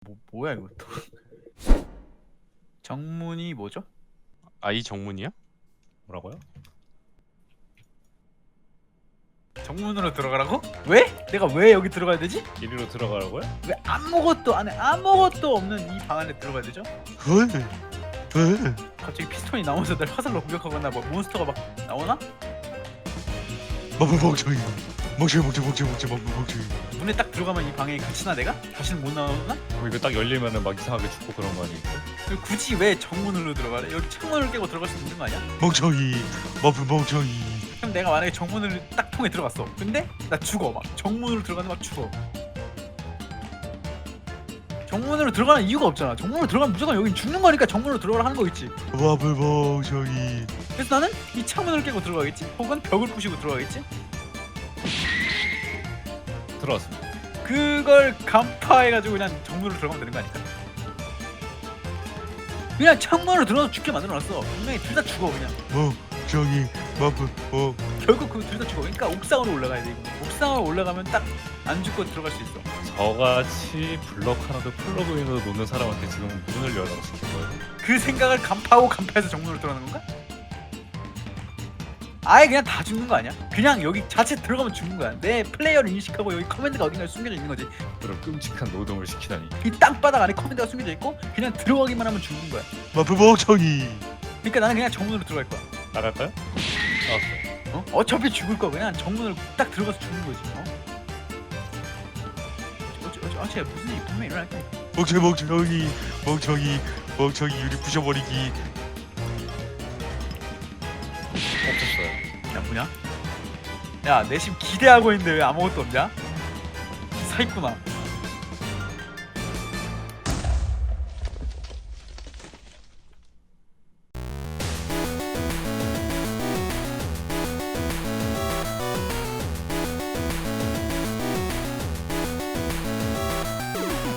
뭐 뭐야 이것도. 정문이 뭐죠? 아 이 정문이야? 뭐라고요? 정문으로 들어가라고? 왜? 내가 왜 여기 들어가야 되지? 이리로 들어가라고요? 왜 아무것도 안에 아무것도 없는 이 방 안에 들어가야 되죠? 왜? 왜? 갑자기 피스톤이 나오면서 날 화살로 공격하거나 뭐 몬스터가 막 나오나? 마블 멍청이 멍청이 멍청이 멍청이 멍청이 멍청이 문에 딱 들어가면 이 방에 갇히나 내가? 다시는 못 나오나? 뭐 이거 딱 열리면은 막 이상하게 죽고 그런 거? 그리고 굳이 왜 정문으로 들어가래? 여기 창문을 깨고 들어갈 수 있는 거 아니야? 멍청이 마블 멍청이 그럼 내가 만약에 정문을 딱 통해 들어갔어 근데 나 죽어 막 정문으로 들어가는데 막 죽어 정문으로 들어가는 이유가 없잖아 정문으로 들어가면 무조건 여긴 죽는 거니까 정문으로 들어가라 하는 거겠지 마블 멍청이 그래서 나는 이 창문을 깨고 들어가겠지 혹은 벽을 부시고 들어가겠지 들어왔습니다. 그걸 간파해가지고 그냥 정문으로 들어가면 되는 거 아닐까? 그냥 창문으로 들어가서 죽게 만들어놨어 분명히 둘 다 죽어 그냥 멍청이 마블 어 결국 그 둘 다 죽어 그러니까 옥상으로 올라가야 돼 이거 옥상으로 올라가면 딱 안 죽고 들어갈 수 있어 저같이 블럭 하나도 플러그인으로 놓는 사람한테 지금 문을 열라고 시킨 거예요. 그 생각을 간파하고 간파해서 정문으로 들어가는 건가? 아예 그냥 다 죽는 거 아니야? 그냥 여기 자체 들어가면 죽는 거야 내 플레이어를 인식하고 여기 커맨드가 어딘가에 숨겨져 있는 거지 그런 끔찍한 노동을 시키다니. 이 땅바닥 안에 커맨드가 숨겨져 있고 그냥 들어가기만 하면 죽는 거야 마블 멍청이 그러니까 나는 그냥 정문으로 들어갈 거야 나갈까요? 나왔어요. 어? 어차피 죽을 거 그냥 정문을 딱 들어가서 죽는 거지 어? 어째 어째 어째 무슨 일이 분명히 일어날 거니까 멍청이 멍청이 멍청이 멍청이 유리 부셔버리기 없었어요. 야 뭐냐? 야내 지금 기대하고 있는데 왜 아무것도 없냐? 사 있구나